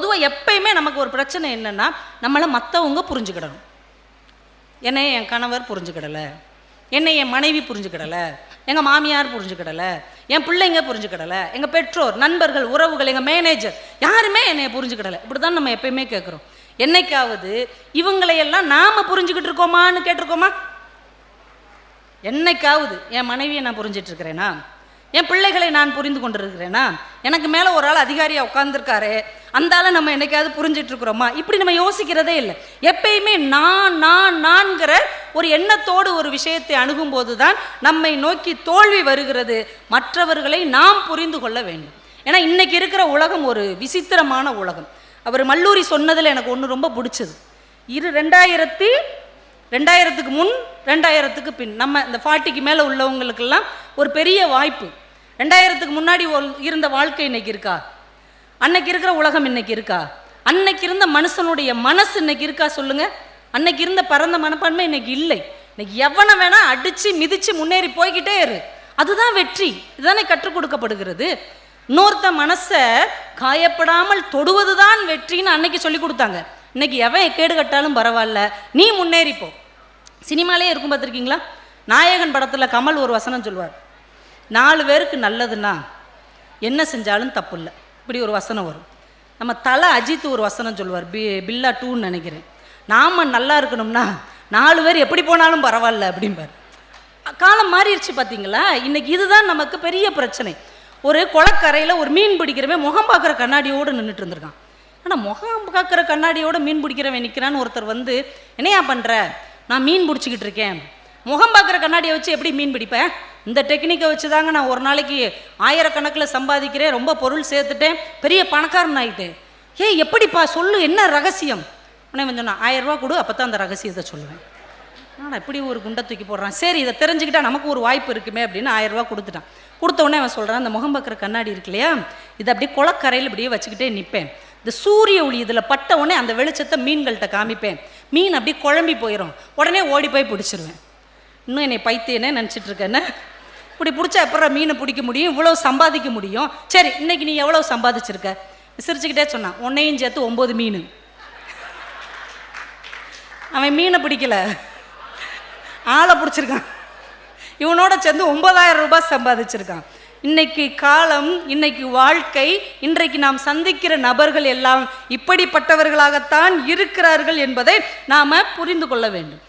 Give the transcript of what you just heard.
பொதுவாக எப்பயுமே நமக்கு ஒரு பிரச்சனை என்னன்னா நம்மளை மற்றவங்க புரிஞ்சுக்கிடணும். என்னை என் கணவர் புரிஞ்சுக்கிடலை. என்னை என் மனைவி புரிஞ்சுக்கிடலை. எங்கள் மாமியார் புரிஞ்சுக்கிடலை. என் பிள்ளைங்க புரிஞ்சுக்கிடலை. எங்கள் பெற்றோர் நண்பர்கள் உறவுகள் எங்கள் மேனேஜர் யாருமே என்னை புரிஞ்சுக்கிடலை. இப்படி தான் நம்ம எப்பயுமே கேட்குறோம் என்னைக்காவது இவங்களையெல்லாம் நாம் புரிஞ்சுக்கிட்டு இருக்கோமான்னு கேட்டிருக்கோமா? என்னைக்காவது என் மனைவியை நான் புரிஞ்சிட்ருக்கிறேனா என் பிள்ளைகளை நான் புரிந்து கொண்டிருக்கிறேனா? எனக்கு மேலே ஒரு ஆள் அதிகாரியாக உட்காந்துருக்காரு அந்த நம்ம என்னைக்காவது புரிஞ்சிட்டு இருக்கிறோமா? இப்படி நம்ம யோசிக்கிறதே இல்லை. எப்பயுமே நான் நான் நான்கிற ஒரு எண்ணத்தோடு ஒரு விஷயத்தை அணுகும்போது தான் நம்மை நோக்கி தோல்வி வருகிறது. மற்றவர்களை நாம் புரிந்து கொள்ள வேண்டும். ஏன்னா இன்னைக்கு இருக்கிற உலகம் ஒரு விசித்திரமான உலகம். அவர் மல்லூரி சொன்னதில் எனக்கு ஒன்று ரொம்ப பிடிச்சது. இரு ரெண்டாயிரத்தி ரெண்டாயிரத்துக்கு முன் ரெண்டாயிரத்துக்கு பின். நம்ம இந்த ஃபார்ட்டிக்கு மேலே உள்ளவங்களுக்கெல்லாம் ஒரு பெரிய வாய்ப்பு. ரெண்டாயிரத்துக்கு முன்னாடி இருந்த வாழ்க்கை இன்னைக்கு இருக்கா? அன்னைக்கு இருக்கிற உலகம் இன்னைக்கு இருக்கா? அன்னைக்கு இருந்த மனுஷனுடைய மனசு இன்னைக்கு இருக்கா சொல்லுங்க? அன்னைக்கு இருந்த பரந்த மனப்பான்மை இன்னைக்கு இல்லை. இன்னைக்கு எவனை வேணா அடிச்சு மிதிச்சு முன்னேறி போய்கிட்டே இரு. அதுதான் வெற்றி. இதுதானே கற்றுக் கொடுக்கப்படுகிறது. இன்னொருத்த மனசை காயப்படாமல் தொடுவதுதான் வெற்றின்னு அன்னைக்கு சொல்லி கொடுத்தாங்க. இன்னைக்கு எவன் கேடு கட்டாலும் பரவாயில்ல. நீ முன்னேறிப்போ சினிமாலே இருக்கும் பார்த்துருக்கீங்களா? நாயகன் படத்தில் கமல் ஒரு வசனம் சொல்லுவார் நாலு பேருக்கு நல்லதுன்னா என்ன செஞ்சாலும் தப்பு இல்லை இப்படி ஒரு வசனம் வரும். நம்ம தலை அஜித் ஒரு வசனம் சொல்லுவார். பி பில்லா டூன்னு நினைக்கிறேன். நாம் நல்லா இருக்கணும்னா நாலு பேர் எப்படி போனாலும் பரவாயில்ல அப்படிம்பார். காலம் மாறிடுச்சு பார்த்தீங்களா? இன்னைக்கு இதுதான் நமக்கு பெரிய பிரச்சனை. ஒரு குளக்கரையில் ஒரு மீன் பிடிக்கிறவன் முகம் பார்க்குற கண்ணாடியோடு நின்றுட்டு இருந்திருக்கான். ஆனால் முகம் பார்க்குற கண்ணாடியோடு மீன் பிடிக்கிறவன் நிற்கிறான்னு ஒருத்தர் வந்து என்னையா பண்ணுற நான் மீன் பிடிச்சிக்கிட்டு இருக்கேன். முகம் பார்க்குற கண்ணாடியை வச்சு எப்படி மீன் பிடிப்பேன் இந்த டெக்னிக்கை வச்சு தாங்க நான் ஒரு நாளைக்கு ஆயிரக்கணக்கில் சம்பாதிக்கிறேன் ரொம்ப பொருள் சேர்த்துட்டேன் பெரிய பணக்காரன் ஆகிட்டேன் ஏ எப்படிப்பா சொல்லு என்ன ரகசியம்? உடனே வந்து சொன்னான் ஆயிரரூபா கொடு அப்போ தான் அந்த ரகசியத்தை சொல்லுவேன். நான் இப்படி ஒரு குண்டை தூக்கி போடுறான். சரி இதை தெரிஞ்சுக்கிட்டா நமக்கு ஒரு வாய்ப்பு இருக்குமே அப்படின்னு ஆயிரரூபா கொடுத்துட்டான். கொடுத்த உடனே அவன் சொல்கிறான் அந்த முகம் பார்க்குற கண்ணாடி இருக்கு இல்லையா? இதை அப்படியே குளக்கரையில் இப்படியே வச்சுக்கிட்டே நிற்பேன் இந்த சூரிய ஒளி இதில் பட்ட உடனே அந்த வெளிச்சத்தை மீன்கள்கிட்ட காமிப்பேன். மீன் அப்படியே குழம்பி போயிடும் உடனே ஓடி போய் பிடிச்சிருவேன். இன்னும் என்னை பைத்தியனே நினச்சிட்டு இருக்கேன்னு இப்படி பிடிச்சா அப்புறம் மீனை பிடிக்க முடியும்? இவ்வளோ சம்பாதிக்க முடியும்? சரி இன்னைக்கு நீ எவ்வளோ சம்பாதிச்சிருக்க? சிரிச்சுக்கிட்டே சொன்னான் உன்னையும் சேர்த்து ஒம்பது மீன். அவன் மீனை பிடிக்கல. ஆளை பிடிச்சிருக்கான். இவனோட சேர்ந்து ஒன்பதாயிரம் ரூபாய் சம்பாதிச்சிருக்கான். இன்னைக்கு காலம் இன்னைக்கு வாழ்க்கை இன்றைக்கு நாம் சந்திக்கிற நபர்கள் எல்லாம் இப்படிப்பட்டவர்களாகத்தான் இருக்கிறார்கள் என்பதை நாம் புரிந்து கொள்ள வேண்டும்.